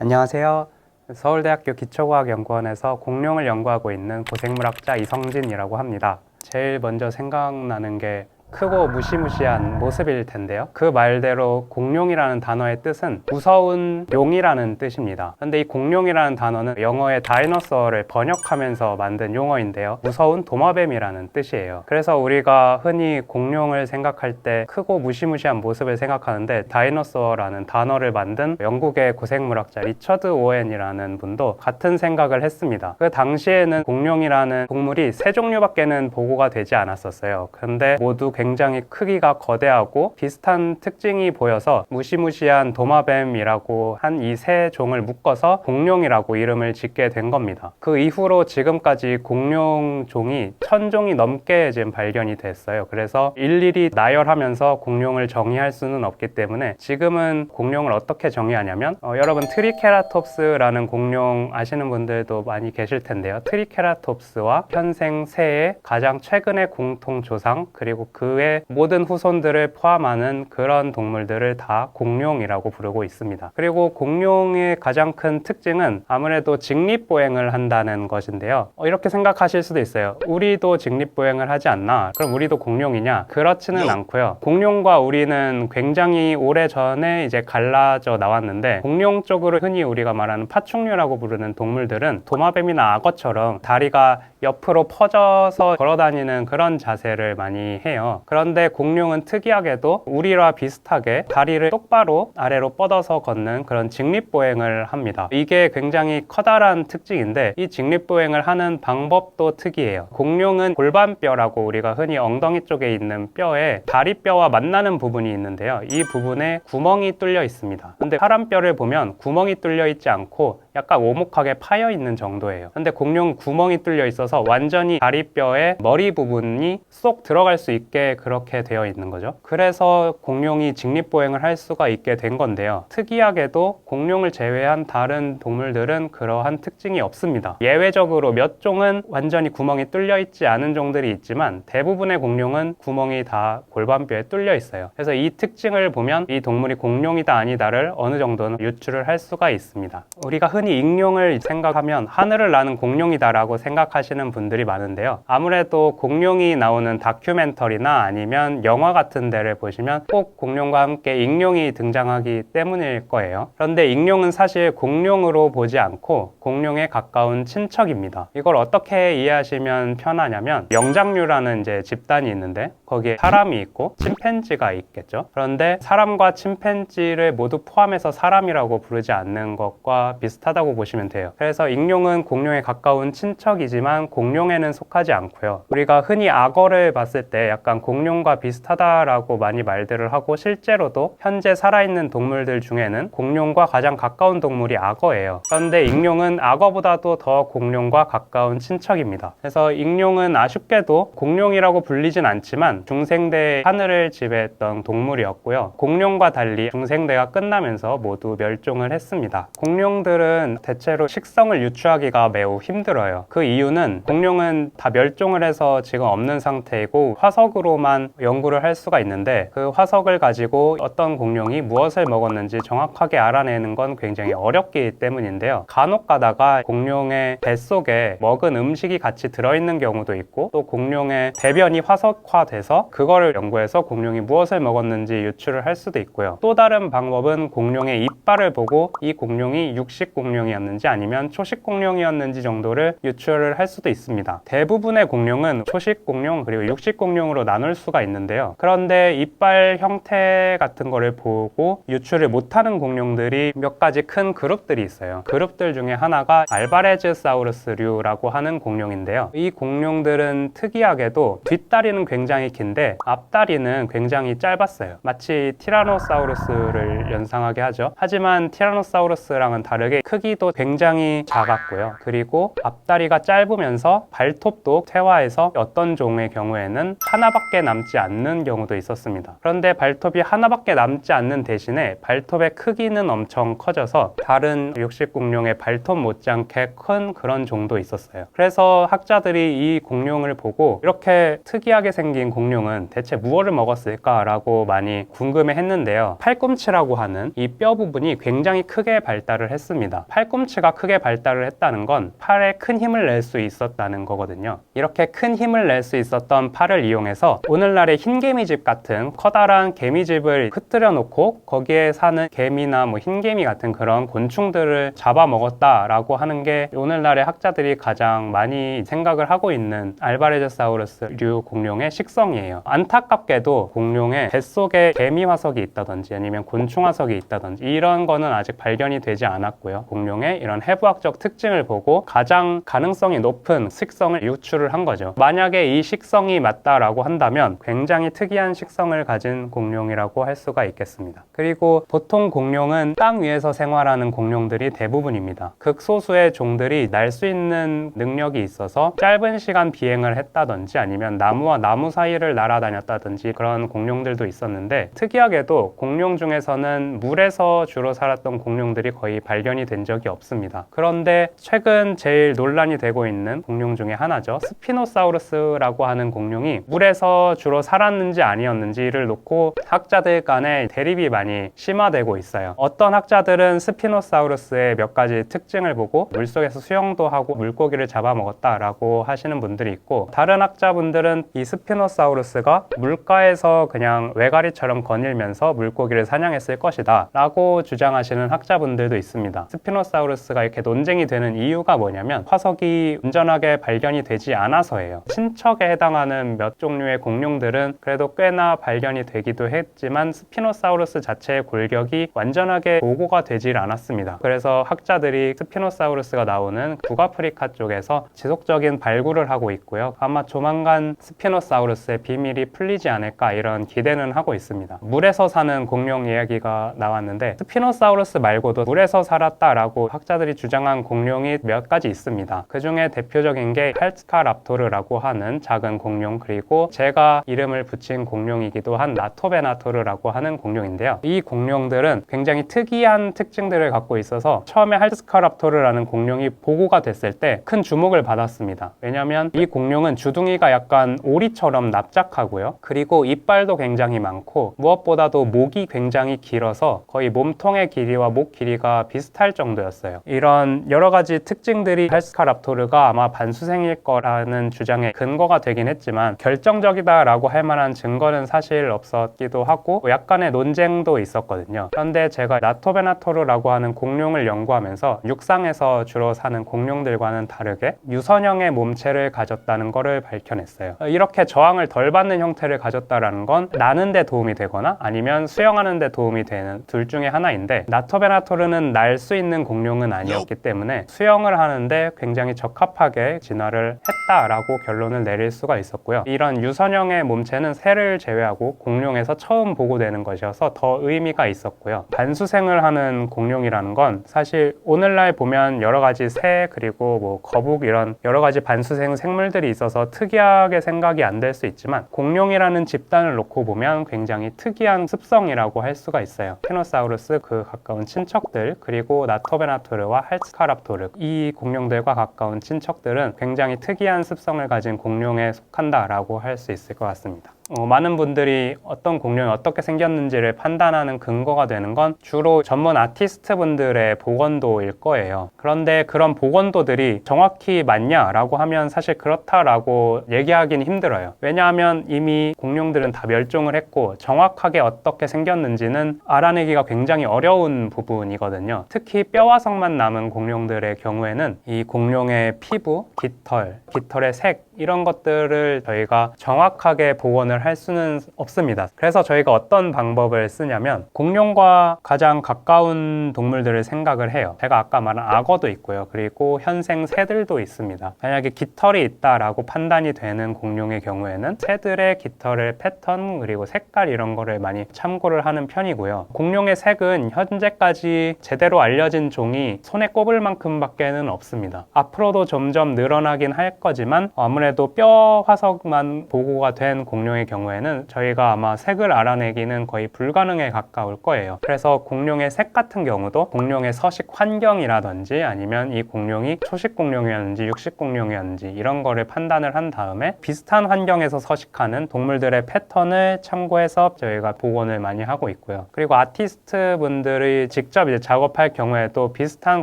안녕하세요. 서울대학교 기초과학연구원에서 공룡을 연구하고 있는 고생물학자 이성진이라고 합니다. 제일 먼저 생각나는 게 크고 무시무시한 모습일 텐데요. 그 말대로 공룡이라는 단어의 뜻은 무서운 용이라는 뜻입니다. 근데 이 공룡이라는 단어는 영어의 다이너소어를 번역하면서 만든 용어인데요. 무서운 도마뱀이라는 뜻이에요. 그래서 우리가 흔히 공룡을 생각할 때 크고 무시무시한 모습을 생각하는데 다이너소어라는 단어를 만든 영국의 고생물학자 리처드 오웬이라는 분도 같은 생각을 했습니다. 그 당시에는 공룡이라는 동물이 세 종류밖에는 보고가 되지 않았었어요. 근데 모두 굉장히 크기가 거대하고 비슷한 특징이 보여서 무시무시한 도마뱀이라고 한 이 세 종을 묶어서 공룡이라고 이름을 짓게 된 겁니다. 그 이후로 지금까지 공룡 종이 천 종이 넘게 지금 발견이 됐어요. 그래서 일일이 나열하면서 공룡을 정의할 수는 없기 때문에 지금은 공룡을 어떻게 정의하냐면 어, 여러분 트리케라톱스라는 공룡 아시는 분들도 많이 계실 텐데요. 트리케라톱스와 현생 새의 가장 최근의 공통 조상 그리고 그의 모든 후손들을 포함하는 그런 동물들을 다 공룡이라고 부르고 있습니다. 그리고 공룡의 가장 큰 특징은 아무래도 직립보행을 한다는 것인데요. 어, 이렇게 생각하실 수도 있어요. 우리도 직립보행을 하지 않나? 그럼 우리도 공룡이냐? 그렇지는 않고요. 공룡과 우리는 굉장히 오래 전에 이제 갈라져 나왔는데 공룡 쪽으로 흔히 우리가 말하는 파충류라고 부르는 동물들은 도마뱀이나 악어처럼 다리가 옆으로 퍼져서 걸어다니는 그런 자세를 많이 해요. 그런데 공룡은 특이하게도 우리와 비슷하게 다리를 똑바로 아래로 뻗어서 걷는 그런 직립보행을 합니다. 이게 굉장히 커다란 특징인데 이 직립보행을 하는 방법도 특이해요. 공룡은 골반뼈라고 우리가 흔히 엉덩이 쪽에 있는 뼈에 다리뼈와 만나는 부분이 있는데요. 이 부분에 구멍이 뚫려 있습니다. 근데 사람 뼈를 보면 구멍이 뚫려 있지 않고 약간 오목하게 파여 있는 정도예요. 근데 공룡 구멍이 뚫려 있어서 완전히 다리뼈의 머리 부분이 쏙 들어갈 수 있게 그렇게 되어 있는 거죠. 그래서 공룡이 직립보행을 할 수가 있게 된 건데요. 특이하게도 공룡을 제외한 다른 동물들은 그러한 특징이 없습니다. 예외적으로 몇 종은 완전히 구멍이 뚫려 있지 않은 종들이 있지만 대부분의 공룡은 구멍이 다 골반뼈에 뚫려 있어요. 그래서 이 특징을 보면 이 동물이 공룡이다 아니다를 어느 정도는 유추를 할 수가 있습니다. 우리가 흔히 익룡을 생각하면 하늘을 나는 공룡이다라고 생각하시는 분들이 많은데요. 아무래도 공룡이 나오는 다큐멘터리나 아니면 영화 같은 데를 보시면 꼭 공룡과 함께 익룡이 등장하기 때문일 거예요. 그런데 익룡은 사실 공룡으로 보지 않고 공룡에 가까운 친척입니다. 이걸 어떻게 이해하시면 편하냐면 영장류라는 이제 집단이 있는데 거기에 사람이 있고 침팬지가 있겠죠. 그런데 사람과 침팬지를 모두 포함해서 사람이라고 부르지 않는 것과 비슷하다고 보시면 돼요. 그래서 익룡은 공룡에 가까운 친척이지만 공룡에는 속하지 않고요. 우리가 흔히 악어를 봤을 때 약간 공룡과 비슷하다라고 많이 말들을 하고 실제로도 현재 살아있는 동물들 중에는 공룡과 가장 가까운 동물이 악어예요. 그런데 익룡은 악어보다도 더 공룡과 가까운 친척입니다. 그래서 익룡은 아쉽게도 공룡이라고 불리진 않지만 중생대 하늘을 지배했던 동물이었고요. 공룡과 달리 중생대가 끝나면서 모두 멸종을 했습니다. 공룡들은 대체로 식성을 유추하기가 매우 힘들어요. 그 이유는 공룡은 다 멸종을 해서 지금 없는 상태이고 화석으로만 연구를 할 수가 있는데 그 화석을 가지고 어떤 공룡이 무엇을 먹었는지 정확하게 알아내는 건 굉장히 어렵기 때문인데요. 간혹 가다가 공룡의 뱃속에 먹은 음식이 같이 들어있는 경우도 있고 또 공룡의 배변이 화석화돼서 그거를 연구해서 공룡이 무엇을 먹었는지 유추를 할 수도 있고요. 또 다른 방법은 공룡의 이빨을 보고 이 공룡이 육식 공룡이었는지 아니면 초식 공룡이었는지 정도를 유추를 할 수도 있습니다. 대부분의 공룡은 초식 공룡 그리고 육식 공룡으로 나눌 수가 있는데요. 그런데 이빨 형태 같은 거를 보고 유추를 못하는 공룡들이 몇 가지 큰 그룹들이 있어요. 그룹들 중에 하나가 알바레즈사우루스류라고 하는 공룡인데요. 이 공룡들은 특이하게도 뒷다리는 굉장히 긴데 앞다리는 굉장히 짧았어요. 마치 티라노사우루스를 연상하게 하죠. 하지만 티라노사우루스랑은 다르게 크기도 굉장히 작았고요. 그리고 앞다리가 짧으면서 발톱도 퇴화해서 어떤 종의 경우에는 하나밖에 남지 않는 경우도 있었습니다. 그런데 발톱이 하나밖에 남지 않는 대신에 발톱의 크기는 엄청 커져서 다른 육식 공룡의 발톱 못지않게 큰 그런 종도 있었어요. 그래서 학자들이 이 공룡을 보고 이렇게 특이하게 생긴 공룡 공룡은 대체 무엇을 먹었을까라고 많이 궁금해 했는데요. 팔꿈치라고 하는 이 뼈 부분이 굉장히 크게 발달을 했습니다. 팔꿈치가 크게 발달을 했다는 건 팔에 큰 힘을 낼 수 있었다는 거거든요. 이렇게 큰 힘을 낼 수 있었던 팔을 이용해서 오늘날의 흰 개미집 같은 커다란 개미집을 흩뜨려 놓고 거기에 사는 개미나 뭐 흰개미 같은 그런 곤충들을 잡아먹었다라고 하는 게 오늘날의 학자들이 가장 많이 생각을 하고 있는 알바레저사우루스류 공룡의 식성이 에요. 안타깝게도 공룡의 뱃속에 개미 화석이 있다든지 아니면 곤충 화석이 있다든지 이런 거는 아직 발견이 되지 않았고요. 공룡의 이런 해부학적 특징을 보고 가장 가능성이 높은 식성을 유추를 한 거죠. 만약에 이 식성이 맞다라고 한다면 굉장히 특이한 식성을 가진 공룡이라고 할 수가 있겠습니다. 그리고 보통 공룡은 땅 위에서 생활하는 공룡들이 대부분입니다. 극소수의 종들이 날 수 있는 능력이 있어서 짧은 시간 비행을 했다든지 아니면 나무와 나무 사이를 날아다녔다든지 그런 공룡들도 있었는데 특이하게도 공룡 중에서는 물에서 주로 살았던 공룡들이 거의 발견이 된 적이 없습니다. 그런데 최근 제일 논란이 되고 있는 공룡 중에 하나죠. 스피노사우루스라고 하는 공룡이 물에서 주로 살았는지 아니었는지를 놓고 학자들 간에 대립이 많이 심화되고 있어요. 어떤 학자들은 스피노사우루스의 몇 가지 특징을 보고 물속에서 수영도 하고 물고기를 잡아먹었다라고 하시는 분들이 있고 다른 학자분들은 이 스피노사우루스 가 물가에서 그냥 외가리처럼 거닐면서 물고기를 사냥했을 것이다 라고 주장하시는 학자분들도 있습니다. 스피노사우루스가 이렇게 논쟁이 되는 이유가 뭐냐면 화석이 온전하게 발견이 되지 않아서예요. 친척에 해당하는 몇 종류의 공룡들은 그래도 꽤나 발견이 되기도 했지만 스피노사우루스 자체의 골격이 완전하게 보고가 되질 않았습니다. 그래서 학자들이 스피노사우루스가 나오는 북아프리카 쪽에서 지속적인 발굴을 하고 있고요. 아마 조만간 스피노사우루스의 비밀이 풀리지 않을까 이런 기대는 하고 있습니다. 물에서 사는 공룡 이야기가 나왔는데 스피노사우루스 말고도 물에서 살았다라고 학자들이 주장한 공룡이 몇 가지 있습니다. 그 중에 대표적인 게 할스카랍토르라고 하는 작은 공룡 그리고 제가 이름을 붙인 공룡이기도 한 나토베나토르라고 하는 공룡인데요. 이 공룡들은 굉장히 특이한 특징들을 갖고 있어서 처음에 할스카랍토르라는 공룡이 보고가 됐을 때 큰 주목을 받았습니다. 왜냐하면 이 공룡은 주둥이가 약간 오리처럼 납 작하고요. 그리고 이빨도 굉장히 많고 무엇보다도 목이 굉장히 길어서 거의 몸통의 길이와 목 길이가 비슷할 정도였어요. 이런 여러 가지 특징들이 할스카랍토르가 아마 반수생일 거라는 주장에 근거가 되긴 했지만 결정적이다라고 할 만한 증거는 사실 없었기도 하고 약간의 논쟁도 있었거든요. 그런데 제가 나토베나토르라고 하는 공룡을 연구하면서 육상에서 주로 사는 공룡들과는 다르게 유선형의 몸체를 가졌다는 것을 밝혀냈어요. 이렇게 저항을 덜 받는 형태를 가졌다라는 건 나는 데 도움이 되거나 아니면 수영하는 데 도움이 되는 둘 중에 하나인데 나토베나토르는 날 수 있는 공룡은 아니었기 때문에 수영을 하는데 굉장히 적합하게 진화를 했다라고 결론을 내릴 수가 있었고요. 이런 유선형의 몸체는 새를 제외하고 공룡에서 처음 보고되는 것이어서 더 의미가 있었고요. 반수생을 하는 공룡이라는 건 사실 오늘날 보면 여러 가지 새 그리고 뭐 거북 이런 여러 가지 반수생 생물들이 있어서 특이하게 생각이 안 될 수 있지만 공룡이라는 집단을 놓고 보면 굉장히 특이한 습성이라고 할 수가 있어요. 페노사우루스 그 가까운 친척들 그리고 나토베나토르와 할스카랍토르 이 공룡들과 가까운 친척들은 굉장히 특이한 습성을 가진 공룡에 속한다라고 할 수 있을 것 같습니다. 어, 많은 분들이 어떤 공룡이 어떻게 생겼는지를 판단하는 근거가 되는 건 주로 전문 아티스트 분들의 보건도일 거예요. 그런데 그런 보건도들이 정확히 맞냐라고 하면 사실 그렇다라고 얘기하기는 힘들어요. 왜냐하면 이미 공룡들은 다 멸종을 했고 정확하게 어떻게 생겼는지는 알아내기가 굉장히 어려운 부분이거든요. 특히 뼈화석만 남은 공룡들의 경우에는 이 공룡의 피부, 깃털, 깃털의 색 이런 것들을 저희가 정확하게 복원을 할 수는 없습니다. 그래서 저희가 어떤 방법을 쓰냐면 공룡과 가장 가까운 동물들을 생각을 해요. 제가 아까 말한 악어도 있고요. 그리고 현생 새들도 있습니다. 만약에 깃털이 있다라고 판단이 되는 공룡의 경우에는 새들의 깃털의 패턴 그리고 색깔 이런 거를 많이 참고를 하는 편이고요. 공룡의 색은 현재까지 제대로 알려진 종이 손에 꼽을 만큼밖에는 없습니다. 앞으로도 점점 늘어나긴 할 거지만 아무래도 아무래도 뼈 화석만 보고가 된 공룡의 경우에는 저희가 아마 색을 알아내기는 거의 불가능에 가까울 거예요. 그래서 공룡의 색 같은 경우도 공룡의 서식 환경이라든지 아니면 이 공룡이 초식 공룡이었는지 육식 공룡이었는지 이런 거를 판단을 한 다음에 비슷한 환경에서 서식하는 동물들의 패턴을 참고해서 저희가 복원을 많이 하고 있고요. 그리고 아티스트 분들이 직접 이제 작업할 경우에도 비슷한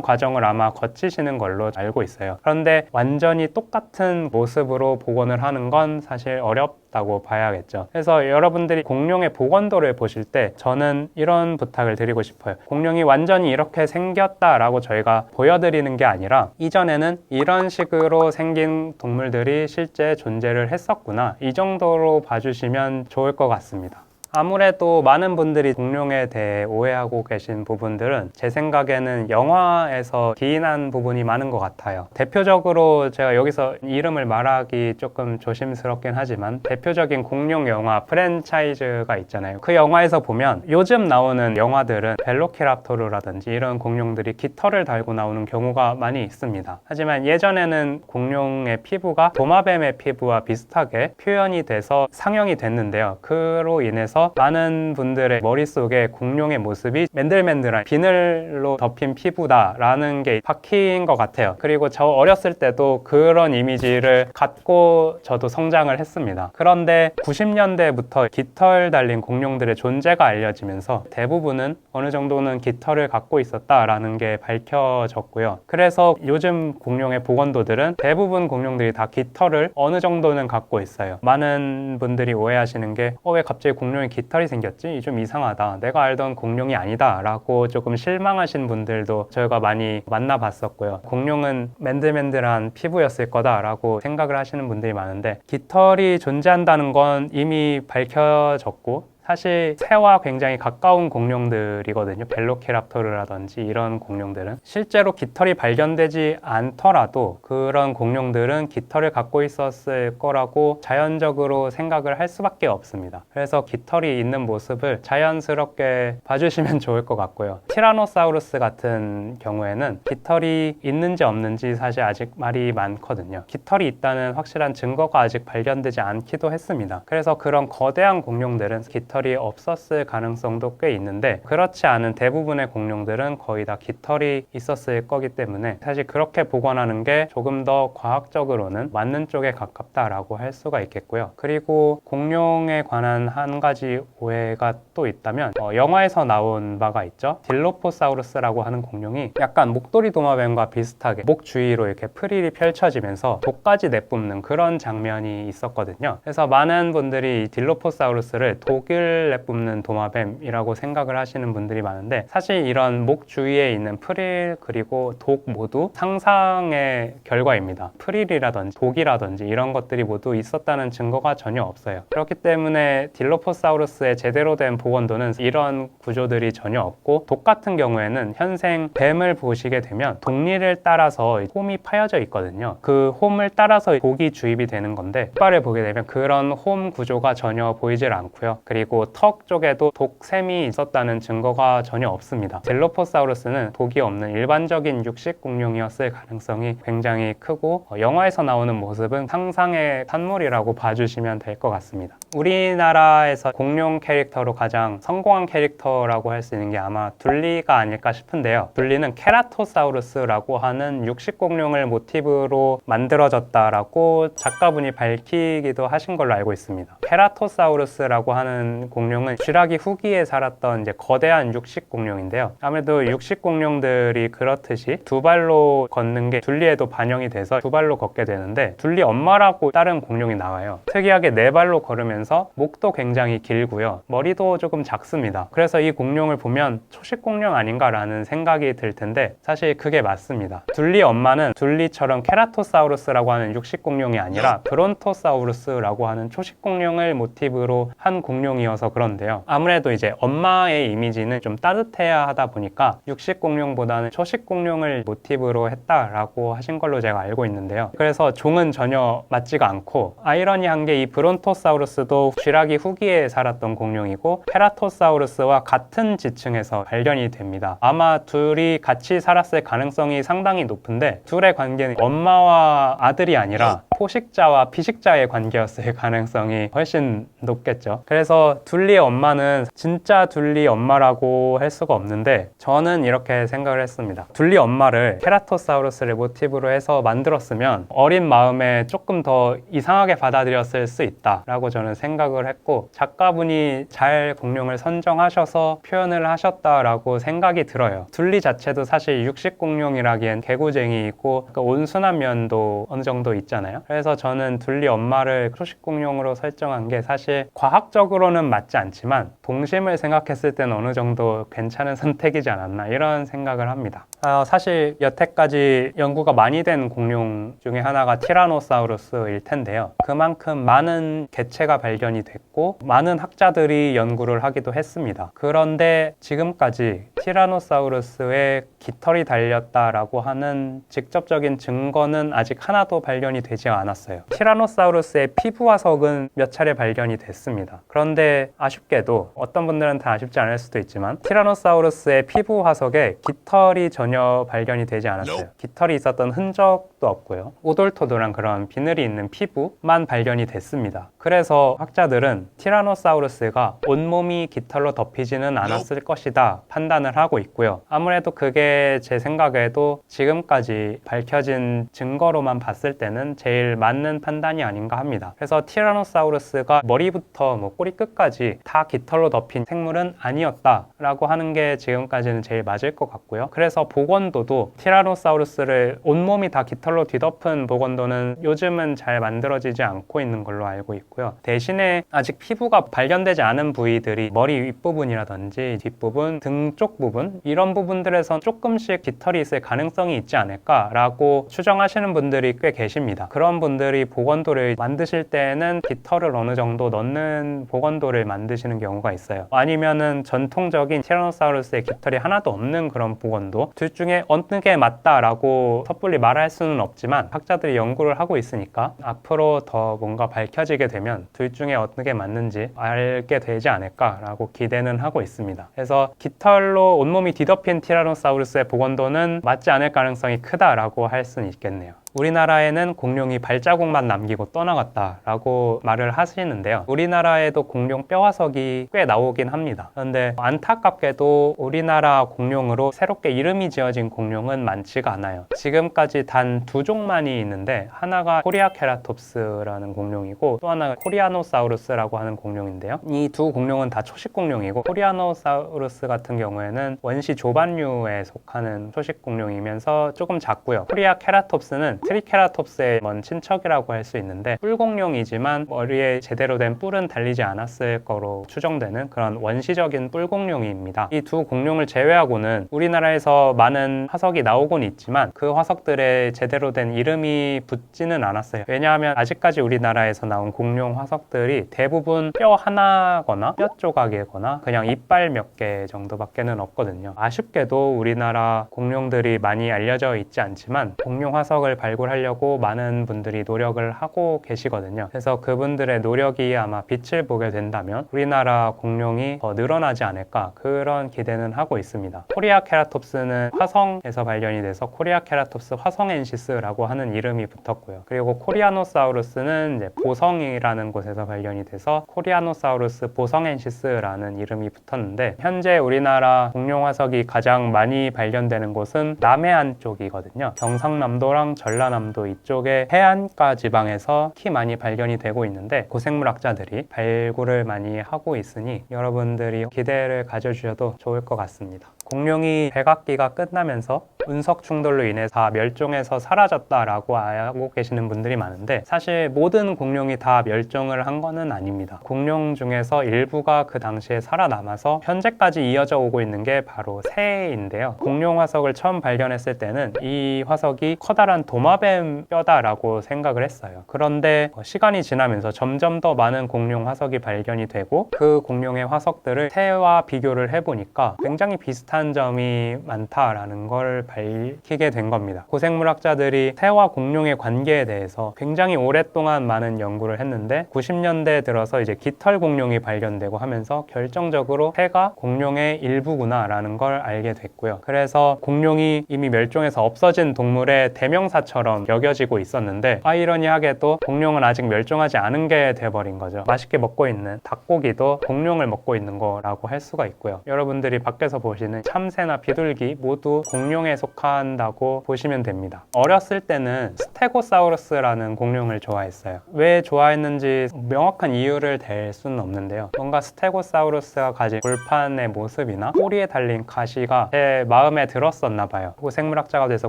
과정을 아마 거치시는 걸로 알고 있어요. 그런데 완전히 똑같은 모습 으로 복원을 하는 건 사실 어렵다고 봐야겠죠. 그래서 여러분들이 공룡의 복원도를 보실 때 저는 이런 부탁을 드리고 싶어요. 공룡이 완전히 이렇게 생겼다라고 저희가 보여드리는 게 아니라 이전에는 이런 식으로 생긴 동물들이 실제 존재를 했었구나. 이 정도로 봐주시면 좋을 것 같습니다. 아무래도 많은 분들이 공룡에 대해 오해하고 계신 부분들은 제 생각에는 영화에서 기인한 부분이 많은 것 같아요. 대표적으로 제가 여기서 이름을 말하기 조금 조심스럽긴 하지만 대표적인 공룡 영화 프랜차이즈가 있잖아요. 그 영화에서 보면 요즘 나오는 영화들은 벨로키랍토르라든지 이런 공룡들이 깃털을 달고 나오는 경우가 많이 있습니다. 하지만 예전에는 공룡의 피부가 도마뱀의 피부와 비슷하게 표현이 돼서 상영이 됐는데요. 그로 인해서 많은 분들의 머릿속에 공룡의 모습이 맨들맨들한 비늘로 덮인 피부다라는 게 박힌 것 같아요. 그리고 저 어렸을 때도 그런 이미지를 갖고 저도 성장을 했습니다. 그런데 90년대부터 깃털 달린 공룡들의 존재가 알려지면서 대부분은 어느 정도는 깃털을 갖고 있었다라는 게 밝혀졌고요. 그래서 요즘 공룡의 복원도들은 대부분 공룡들이 다 깃털을 어느 정도는 갖고 있어요. 많은 분들이 오해하시는 게 어, 왜 갑자기 공룡이 깃털이 생겼지? 좀 이상하다. 내가 알던 공룡이 아니다. 라고 조금 실망하신 분들도 저희가 많이 만나봤었고요. 공룡은 맨들맨들한 피부였을 거다라고 생각을 하시는 분들이 많은데 깃털이 존재한다는 건 이미 밝혀졌고 사실 새와 굉장히 가까운 공룡들이거든요. 벨로키랍토르라든지 이런 공룡들은 실제로 깃털이 발견되지 않더라도 그런 공룡들은 깃털을 갖고 있었을 거라고 자연적으로 생각을 할 수밖에 없습니다. 그래서 깃털이 있는 모습을 자연스럽게 봐주시면 좋을 것 같고요. 티라노사우루스 같은 경우에는 깃털이 있는지 없는지 사실 아직 말이 많거든요. 깃털이 있다는 확실한 증거가 아직 발견되지 않기도 했습니다. 그래서 그런 거대한 공룡들은 깃털 깃털이 없었을 가능성도 꽤 있는데 그렇지 않은 대부분의 공룡들은 거의 다 깃털이 있었을 거기 때문에 사실 그렇게 복원하는 게 조금 더 과학적으로는 맞는 쪽에 가깝다라고 할 수가 있겠고요. 그리고 공룡에 관한 한 가지 오해가 또 있다면 어, 영화에서 나온 바가 있죠. 딜로포사우루스라고 하는 공룡이 약간 목도리 도마뱀과 비슷하게 목 주위로 이렇게 프릴이 펼쳐지면서 독까지 내뿜는 그런 장면이 있었거든요. 그래서 많은 분들이 이 딜로포사우루스를 독일 풀을 내뿜는 도마뱀이라고 생각을 하시는 분들이 많은데 사실 이런 목 주위에 있는 프릴 그리고 독 모두 상상의 결과입니다. 프릴이라든지 독이라든지 이런 것들이 모두 있었다는 증거가 전혀 없어요. 그렇기 때문에 딜로포사우루스의 제대로 된 복원도는 이런 구조들이 전혀 없고 독 같은 경우에는 현생 뱀을 보시게 되면 독리를 따라서 홈이 파여져 있거든요. 그 홈을 따라서 독이 주입이 되는 건데 흑발을 보게 되면 그런 홈 구조가 전혀 보이질 않고요. 그리고 그리고 턱 쪽에도 독샘이 있었다는 증거가 전혀 없습니다. 젤로포사우루스는 독이 없는 일반적인 육식 공룡이었을 가능성이 굉장히 크고 어, 영화에서 나오는 모습은 상상의 산물이라고 봐주시면 될 것 같습니다. 우리나라에서 공룡 캐릭터로 가장 성공한 캐릭터라고 할 수 있는 게 아마 둘리가 아닐까 싶은데요. 둘리는 케라토사우루스라고 하는 육식 공룡을 모티브로 만들어졌다라고 작가분이 밝히기도 하신 걸로 알고 있습니다. 케라토사우루스라고 하는 공룡은 쥐라기 후기에 살았던 이제 거대한 육식 공룡인데요. 아무래도 육식 공룡들이 그렇듯이 두 발로 걷는 게 둘리에도 반영이 돼서 두 발로 걷게 되는데 둘리 엄마라고 다른 공룡이 나와요. 특이하게 네 발로 걸으면서 목도 굉장히 길고요. 머리도 조금 작습니다. 그래서 이 공룡을 보면 초식 공룡 아닌가라는 생각이 들 텐데 사실 그게 맞습니다. 둘리 엄마는 둘리처럼 케라토사우루스라고 하는 육식 공룡이 아니라 브론토사우루스라고 하는 초식 공룡을 모티브로 한 공룡이어서 있어서 그런데요. 아무래도 이제 엄마의 이미지는 좀 따뜻해야 하다 보니까 육식 공룡보다는 초식 공룡을 모티브로 했다라고 하신 걸로 제가 알고 있는데요. 그래서 종은 전혀 맞지가 않고 아이러니한 게 이 브론토사우루스도 쥐라기 후기에 살았던 공룡이고 페라토사우루스와 같은 지층에서 발견이 됩니다. 아마 둘이 같이 살았을 가능성이 상당히 높은데 둘의 관계는 엄마와 아들이 아니라 포식자와 피식자의 관계였을 가능성이 훨씬 높겠죠. 그래서 둘리의 엄마는 진짜 둘리 엄마라고 할 수가 없는데 저는 이렇게 생각을 했습니다. 둘리 엄마를 케라토사우루스를 모티브로 해서 만들었으면 어린 마음에 조금 더 이상하게 받아들였을 수 있다라고 저는 생각을 했고 작가분이 잘 공룡을 선정하셔서 표현을 하셨다라고 생각이 들어요. 둘리 자체도 사실 육식 공룡이라기엔 개구쟁이이고 그 온순한 면도 어느 정도 있잖아요. 그래서 저는 둘리 엄마를 초식 공룡으로 설정한 게 사실 과학적으로는 맞지 않지만 동심을 생각했을 때는 어느 정도 괜찮은 선택이지 않았나 이런 생각을 합니다. 아, 사실 여태까지 연구가 많이 된 공룡 중에 하나가 티라노사우루스일 텐데요. 그만큼 많은 개체가 발견이 됐고 많은 학자들이 연구를 하기도 했습니다. 그런데 지금까지 티라노사우루스의 깃털이 달렸다라고 하는 직접적인 증거는 아직 하나도 발견이 되지 않았어요. 티라노사우루스의 피부 화석은 몇 차례 발견이 됐습니다. 그런데 아쉽게도 어떤 분들은 다 아쉽지 않을 수도 있지만 티라노사우루스의 피부 화석에 깃털이 전혀 발견이 되지 않았어요. 깃털이 있었던 흔적 도 없고요. 오돌토돌한 그런 비늘이 있는 피부만 발견이 됐습니다. 그래서 학자들은 티라노사우루스가 온몸이 깃털로 덮이지는 않았을 것이다 판단을 하고 있고요. 아무래도 그게 제 생각에도 지금까지 밝혀진 증거로만 봤을 때는 제일 맞는 판단이 아닌가 합니다. 그래서 티라노사우루스가 머리부터 뭐 꼬리 끝까지 다 깃털로 덮인 생물은 아니었다라고 하는 게 지금까지는 제일 맞을 것 같고요. 그래서 복원도도 티라노사우루스를 온몸이 다 깃털 로 뒤덮은 복원도는 요즘은 잘 만들어지지 않고 있는 걸로 알고 있고요. 대신에 아직 피부가 발견되지 않은 부위들이 머리 윗부분이라든지 뒷부분, 등 쪽 부분 이런 부분들에선 조금씩 깃털이 있을 가능성이 있지 않을까라고 추정하시는 분들이 꽤 계십니다. 그런 분들이 복원도를 만드실 때는 깃털을 어느 정도 넣는 복원도를 만드시는 경우가 있어요. 아니면은 전통적인 티라노사우루스의 깃털이 하나도 없는 그런 복원도 둘 중에 어느 게 맞다라고 섣불리 말할 수는 없지만 학자들이 연구를 하고 있으니까 앞으로 더 뭔가 밝혀지게 되면 둘 중에 어느 게 맞는지 알게 되지 않을까라고 기대는 하고 있습니다. 그래서 깃털로 온몸이 뒤덮인 티라노사우루스의 복원도는 맞지 않을 가능성이 크다라고 할 수는 있겠네요. 우리나라에는 공룡이 발자국만 남기고 떠나갔다라고 말을 하시는데요. 우리나라에도 공룡 뼈화석이 꽤 나오긴 합니다. 그런데 안타깝게도 우리나라 공룡으로 새롭게 이름이 지어진 공룡은 많지가 않아요. 지금까지 단 두 종만이 있는데 하나가 코리아 케라톱스라는 공룡이고 또 하나가 코리아노사우루스라고 하는 공룡인데요. 이 두 공룡은 다 초식 공룡이고 코리아노사우루스 같은 경우에는 원시 조반류에 속하는 초식 공룡이면서 조금 작고요. 코리아 케라톱스는 트리케라톱스의 먼 친척이라고 할 수 있는데 뿔공룡이지만 머리에 제대로 된 뿔은 달리지 않았을 거로 추정되는 그런 원시적인 뿔공룡입니다. 이 두 공룡을 제외하고는 우리나라에서 많은 화석이 나오곤 있지만 그 화석들에 제대로 된 이름이 붙지는 않았어요. 왜냐하면 아직까지 우리나라에서 나온 공룡 화석들이 대부분 뼈 하나거나 뼈 조각이거나 그냥 이빨 몇 개 정도밖에는 없거든요. 아쉽게도 우리나라 공룡들이 많이 알려져 있지 않지만 공룡 화석을 발굴 하려고 많은 분들이 노력을 하고 계시거든요. 그래서 그분들의 노력이 아마 빛을 보게 된다면 우리나라 공룡이 더 늘어나지 않을까 그런 기대는 하고 있습니다. 코리아 케라톱스는 화성에서 발견이 돼서 코리아 케라톱스 화성엔시스라고 하는 이름이 붙었고요. 그리고 코리아노사우루스는 보성이라는 곳에서 발견이 돼서 코리아노사우루스 보성엔시스라는 이름이 붙었는데 현재 우리나라 공룡 화석이 가장 많이 발견되는 곳은 남해안 쪽이거든요. 경상남도랑 전라 남도 이쪽의 해안가 지방에서 키 많이 발견이 되고 있는데 고생물학자들이 발굴을 많이 하고 있으니 여러분들이 기대를 가져주셔도 좋을 것 같습니다. 공룡이 백악기가 끝나면서 운석 충돌로 인해 다 멸종해서 사라졌다라고 알고 계시는 분들이 많은데 사실 모든 공룡이 다 멸종을 한 거는 아닙니다. 공룡 중에서 일부가 그 당시에 살아남아서 현재까지 이어져 오고 있는 게 바로 새인데요. 공룡 화석을 처음 발견했을 때는 이 화석이 커다란 도마뱀 뼈다라고 생각을 했어요. 그런데 시간이 지나면서 점점 더 많은 공룡 화석이 발견이 되고 그 공룡의 화석들을 새와 비교를 해보니까 굉장히 비슷한 비슷한 점이 많다라는 걸 밝히게 된 겁니다. 고생물학자들이 새와 공룡의 관계에 대해서 굉장히 오랫동안 많은 연구를 했는데 90년대 들어서 이제 깃털 공룡이 발견되고 하면서 결정적으로 새가 공룡의 일부구나라는 걸 알게 됐고요. 그래서 공룡이 이미 멸종해서 없어진 동물의 대명사처럼 여겨지고 있었는데 아이러니하게도 공룡은 아직 멸종하지 않은 게 돼버린 거죠. 맛있게 먹고 있는 닭고기도 공룡을 먹고 있는 거라고 할 수가 있고요. 여러분들이 밖에서 보시는 참새나 비둘기 모두 공룡에 속한다고 보시면 됩니다. 어렸을 때는 스테고사우루스라는 공룡을 좋아했어요. 왜 좋아했는지 명확한 이유를 댈 수는 없는데요. 뭔가 스테고사우루스가 가진 골판의 모습이나 꼬리에 달린 가시가 제 마음에 들었었나 봐요. 고 생물학자가 돼서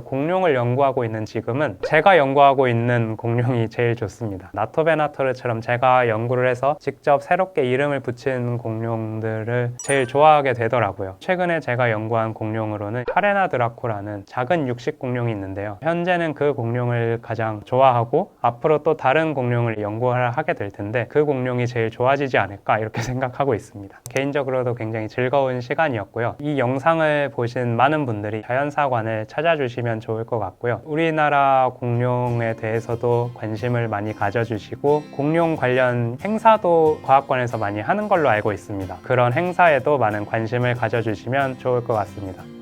공룡을 연구하고 있는 지금은 제가 연구하고 있는 공룡이 제일 좋습니다. 나토베나토르처럼 제가 연구를 해서 직접 새롭게 이름을 붙인 공룡들을 제일 좋아하게 되더라고요. 최근에 제가 연구한 공룡으로는 카레나 드라코라는 작은 육식 공룡이 있는데요. 현재는 그 공룡을 가장 좋아하고 앞으로 또 다른 공룡을 연구를 하게 될 텐데 그 공룡이 제일 좋아지지 않을까 이렇게 생각하고 있습니다. 개인적으로도 굉장히 즐거운 시간이었고요. 이 영상을 보신 많은 분들이 자연사관을 찾아주시면 좋을 것 같고요. 우리나라 공룡에 대해서도 관심을 많이 가져주시고 공룡 관련 행사도 과학관에서 많이 하는 걸로 알고 있습니다. 그런 행사에도 많은 관심을 가져주시면 좋을 것 같습니다.